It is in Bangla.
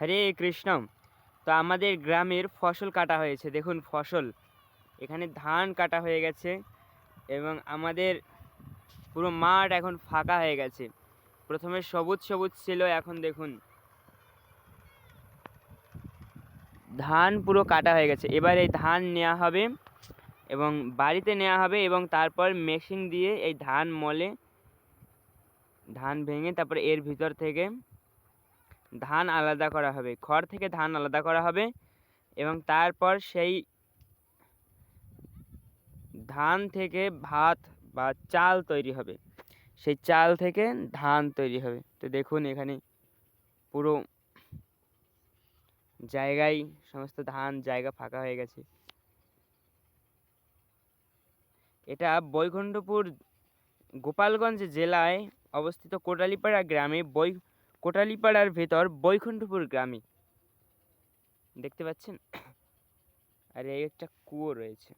হরে কৃষ্ণ তো আমাদের গ্রামের ফসল কাটা হয়েছে। দেখুন ফসল। এখানে ধান কাটা হয়ে গেছে এবং আমাদের পুরো মাঠ এখন ফাঁকা হয়ে গেছে। প্রথমে সবুজ সবুজ ছিল, এখন দেখুন ধান পুরো কাটা হয়ে গেছে। এবার এই ধান নেওয়া হবে এবং বাড়িতে নেওয়া হবে এবং তারপর মেশিন দিয়ে এই ধান মলে, ধান ভেঙে তারপরে এর ভিতর থেকে ধান আলাদা করা হবে। খড় থেকে ধান আলাদা করা হবে এবং তারপর সেই ধান থেকে ভাত বা চাল তৈরি হবে। সেই চাল থেকে ধান তৈরি হবে। তো দেখুন এখানে পুরো জায়গায় সমস্ত ধান জায়গা ফাঁকা হয়ে গেছে। এটা বৈকুণ্ঠপুর গোপালগঞ্জ জেলায় অবস্থিত কোটালিপাড়া গ্রামে বই কোটালীপাড়ার ভেতর বৈকুণ্ঠপুর গ্রামে। দেখতে পাচ্ছেন? আর এই একটা কুয়ো রয়েছে।